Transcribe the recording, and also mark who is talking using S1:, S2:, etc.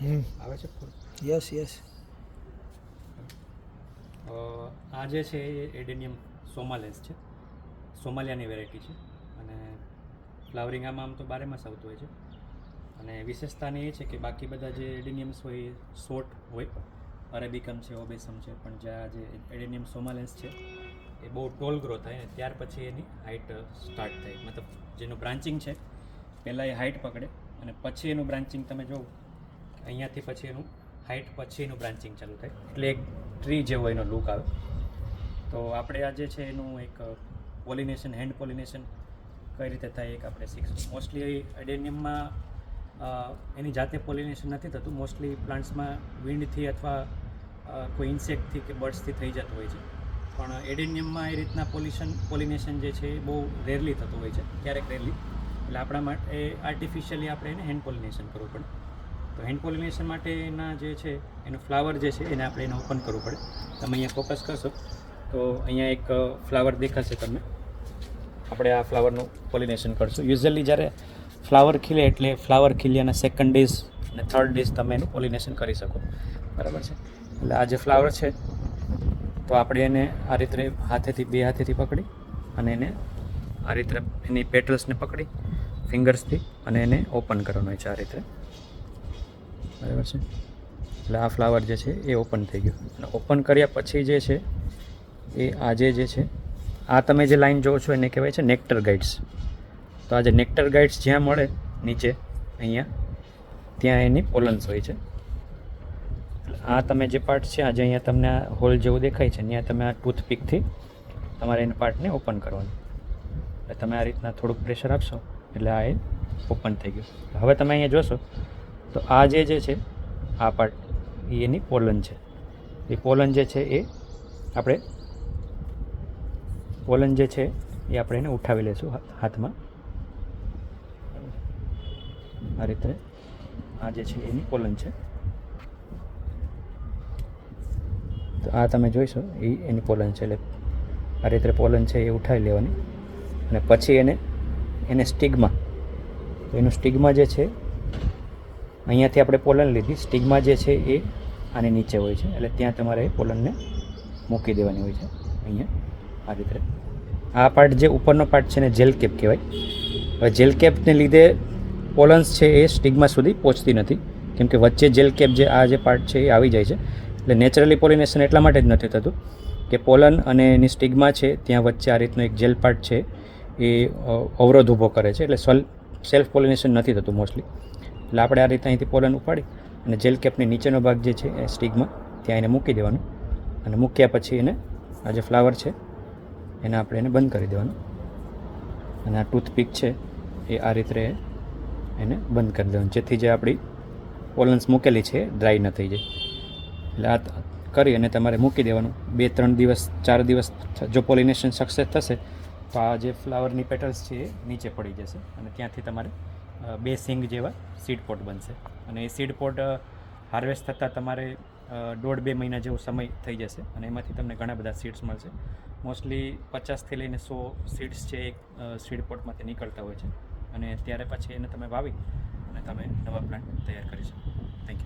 S1: હમ.
S2: આવે છે
S1: yes yes.
S2: આ જે છે એ એડેનિયમ સોમાલેન્સ છે. સોમાલિયાની વેરાયટી છે. અને ફ્લાવરિંગ આમાં આમ તો બારે માસ આવતું હોય છે. અને વિશેષતાની એ છે કે બાકી બધા જે એડેનિયમ્સ હોય એ શોર્ટ હોય. અરેબિકમ છે ઓબેસમ છે પણ જે આ જે એડેનિયમ સોમાલેન્સ છે એ બહુ ટોલ ગ્રો થાય અને ત્યાર પછી એની હાઇટ સ્ટાર્ટ થાય. મતલબ જેનું બ્રાન્ચિંગ છે પહેલાં એ હાઇટ પકડે અને પછી એનું બ્રાન્ચિંગ તમે જોવો અહીંયાથી પછી એનું હાઇટ પછી એનું બ્રાન્ચિંગ ચાલુ થાય. એટલે એક ટ્રી જેવો એનો લુક આવે. તો આપણે આ જે છે એનું એક પોલિનેશન હેન્ડ પોલિનેશન કઈ રીતે થાય એક આપણે શીખશું. મોસ્ટલી એડેનિયમમાં એની જાતે પોલિનેશન નથી થતું. મોસ્ટલી પ્લાન્ટ્સમાં વિન્ડથી અથવા કોઈ ઇન્સેક્ટથી કે બર્ડ્સથી થઈ જતું હોય છે. પણ એડેનિયમમાં એ રીતના પોલ્યુશન પોલિનેશન જે છે એ બહુ રેરલી થતું હોય છે. ક્યારેક રેરલી એટલે આપણા માટે આર્ટિફિશિયલી આપણે એને હેન્ડ પોલિનેશન કરવું પડે. તો હેન્ડ પોલિનેશન માટેના જે છે, એનું ફ્લાવર જે છે, એને આપણે એને ઓપન કરવું પડે. તમે અહીંયા ફોકસ કરશો, તો અહીંયા એક ફ્લાવર દેખાશે તમને. આપણે આ ફ્લાવરનું પોલિનેશન કરશું. યુઝલી જ્યારે ફ્લાવર ખીલે એટલે ફ્લાવર ખીલ્યાના સેકન્ડ ડેઝ અને થર્ડ ડેઝ તમે એનું પોલિનેશન કરી શકો. બરાબર છે? એટલે આ જે ફ્લાવર છે, તો આપણે એને આ રીતે હાથેથી, બે હાથેથી પકડી અને એને આ રીતે એની પેટલ્સને પકડી ફિંગર્સથી અને એને ઓપન કરવાનું હોય છે આ રીતે. બરાબર છે. એટલે આ ફ્લાવર જે છે એ ઓપન થઈ ગયું. અને ઓપન કર્યા પછી જે છે એ આજે જે છે, આ તમે જે લાઈન જોવો છો એને કહેવાય છે નેક્ટર ગાઈડ્સ તો આજે નેક્ટર ગાઈડ્સ જ્યાં મળે નીચે અહીંયા, ત્યાં એની પોલન્સ હોય છે. આ તમે જે પાર્ટ છે, આજે અહીંયા તમને આ હોલ જેવું દેખાય છે, ત્યાં તમે આ ટૂથપીકથી તમારે એના પાર્ટને ઓપન કરવાનું. એટલે તમે આ રીતના થોડુંક પ્રેશર આપશો, એટલે આ એ ઓપન થઈ ગયું. હવે તમે અહીંયા જોશો તો આ જે જે છે, આ પાર્ટ એની પોલન છે. એ પોલન જે છે એ આપણે પોલન જે છે એ આપણે એને ઉઠાવી લઈશું હાથમાં. આ રીતે આ જે છે એની પોલન છે. તો આ તમે જોઈશો, એ એની પોલન છે. એટલે આ રીતે પોલન છે એ ઉઠાવી લેવાની. અને પછી એને એને સ્ટિગમાં, તો એનું સ્ટિગમાં જે છે અહીંયાથી આપણે પોલન લીધી. સ્ટિગમાં જે છે એ આની નીચે હોય છે. એટલે ત્યાં તમારે પોલનને મૂકી દેવાની હોય છે. અહીંયા આ રીતે. આ પાર્ટ જે ઉપરનો પાર્ટ છે ને જેલ કેપ કહેવાય. હવે જેલ કેપને લીધે પોલન્સ છે એ સ્ટિગમાં સુધી પહોંચતી નથી. કેમ કે વચ્ચે જેલ કેપ જે આ જે પાર્ટ છે એ આવી જાય છે. એટલે નેચરલી પોલિનેશન એટલા માટે જ નથી થતું કે પોલન અને એની સ્ટિગમાં છે ત્યાં વચ્ચે આ રીતનો એક જેલ પાર્ટ છે એ અવરોધ ઊભો કરે છે. એટલે સોલ સેલ્ફ પોલિનેશન નથી થતું મોસ્ટલી એટલે આપણે આ રીતે અહીંથી પોલન ઉપાડી અને જેલ કેપની નીચેનો ભાગ જે છે એ સ્ટીગમાં ત્યાં એને મૂકી દેવાનું અને મૂક્યા પછી એને આ જે ફ્લાવર છે એને આપણે એને બંધ કરી દેવાનું. અને આ ટૂથપીક છે એ આ રીતે એને બંધ કરી દેવાનું. જેથી જે આપણી પોલન્સ મૂકેલી છે ડ્રાય ન થઈ જાય. એટલે આ કરી અને તમારે મૂકી દેવાનું. બે, ત્રણ દિવસ, ચાર દિવસ જો પોલિનેશન સક્સેસ થશે તો આ જે ફ્લાવરની પેટલ્સ છે એ નીચે પડી જશે અને ત્યાંથી તમારે બે સિંગ જેવા સીડ પોટ બનશે. અને એ સીડ પોટ હાર્વેસ્ટ થતાં તમારે દોઢ બે મહિના જેવો સમય થઈ જશે અને એમાંથી તમને ઘણા બધા સીડ્સ મળશે. મોસ્ટલી પચાસથી લઈને સો સીડ્સ છે એક સીડ પોટમાંથી નીકળતા હોય છે. અને ત્યારે પછી એને તમે વાવી અને તમે નવા પ્લાન્ટ તૈયાર કરી શકો.